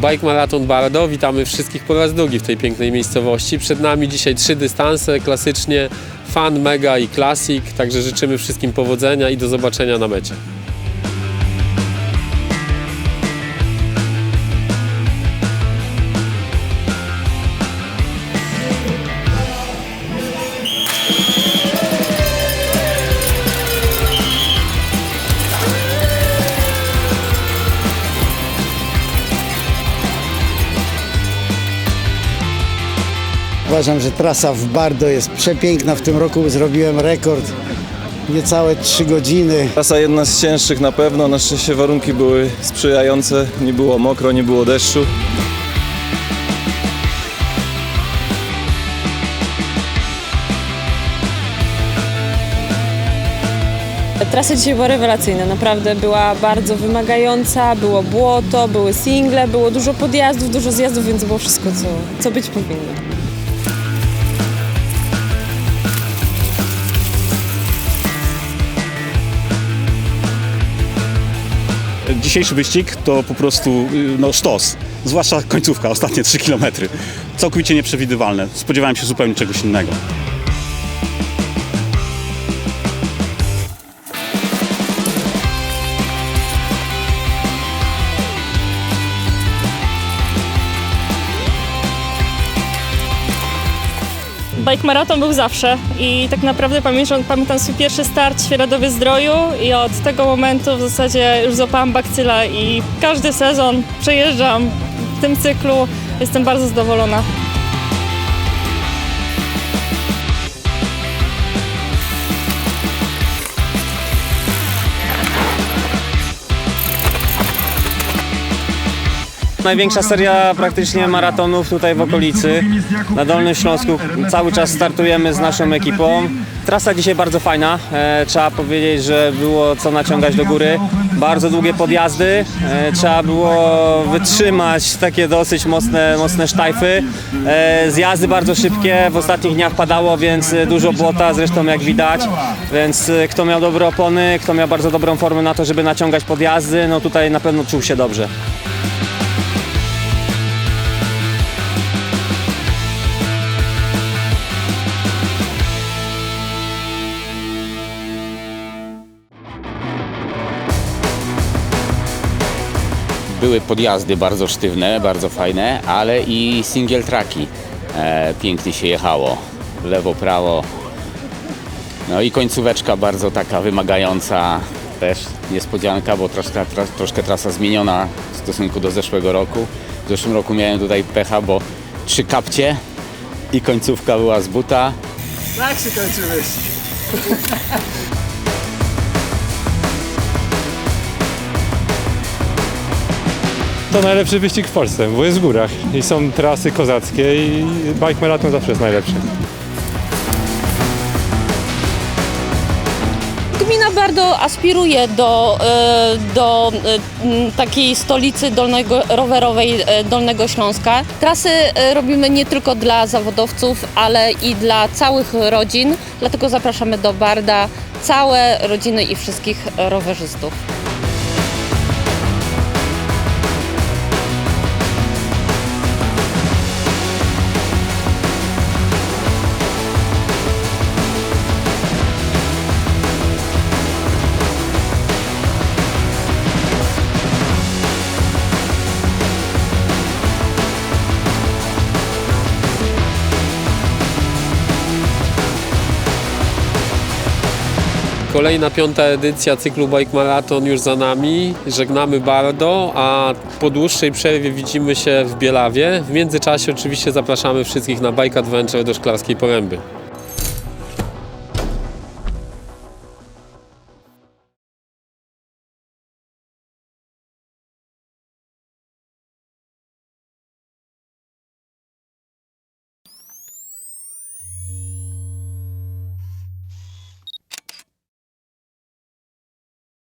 Bike Marathon Bardo. Witamy wszystkich po raz drugi w tej pięknej miejscowości. Przed nami dzisiaj trzy dystanse, klasycznie Fan, Mega i Classic. Także życzymy wszystkim powodzenia i do zobaczenia na mecie. Uważam, że trasa w Bardo jest przepiękna. W tym roku zrobiłem rekord niecałe 3 godziny. Trasa jedna z cięższych na pewno, na szczęście warunki były sprzyjające, nie było mokro, nie było deszczu. Trasa dzisiaj była rewelacyjna, naprawdę była bardzo wymagająca, było błoto, były single, było dużo podjazdów, dużo zjazdów, więc było wszystko, co, co być powinno. Dzisiejszy wyścig to po prostu y, no, sztos, zwłaszcza końcówka, ostatnie 3 km. Całkowicie nieprzewidywalne. Spodziewałem się zupełnie czegoś innego. Bike maraton był zawsze i tak naprawdę pamiętam, pamiętam swój pierwszy start w Świeradowie Zdroju i od tego momentu w zasadzie już złapałam bakcyla i każdy sezon przejeżdżam w tym cyklu. Jestem bardzo zadowolona. Największa seria praktycznie maratonów tutaj w okolicy. Na Dolnym Śląsku cały czas startujemy z naszą ekipą. Trasa dzisiaj bardzo fajna. E, trzeba powiedzieć, że było co naciągać do góry. Bardzo długie podjazdy. E, trzeba było wytrzymać takie dosyć mocne, mocne sztajfy. E, zjazdy bardzo szybkie. W ostatnich dniach padało, więc dużo błota, zresztą jak widać. Więc kto miał dobre opony, kto miał bardzo dobrą formę na to, żeby naciągać podjazdy, no tutaj na pewno czuł się dobrze. Były podjazdy bardzo sztywne, bardzo fajne, ale i single tracki. E, pięknie się jechało. Lewo, prawo. No i końcóweczka bardzo taka wymagająca. Też niespodzianka, bo troszkę, troszkę trasa zmieniona w stosunku do zeszłego roku. W zeszłym roku miałem tutaj pecha, bo trzy kapcie i końcówka była z buta. To najlepszy wyścig w Polsce, bo jest w górach i są trasy kozackie i bike maraton zawsze jest najlepszy. Gmina Bardo aspiruje do, e, do e, takiej stolicy dolnego, rowerowej e, Dolnego Śląska. Trasy robimy nie tylko dla zawodowców, ale i dla całych rodzin, dlatego zapraszamy do Barda całe rodziny i wszystkich rowerzystów. Kolejna piąta edycja cyklu Bike Marathon już za nami. Żegnamy Bardo, a po dłuższej przerwie widzimy się w Bielawie. W międzyczasie oczywiście zapraszamy wszystkich na Bike Adventure do Szklarskiej Poręby.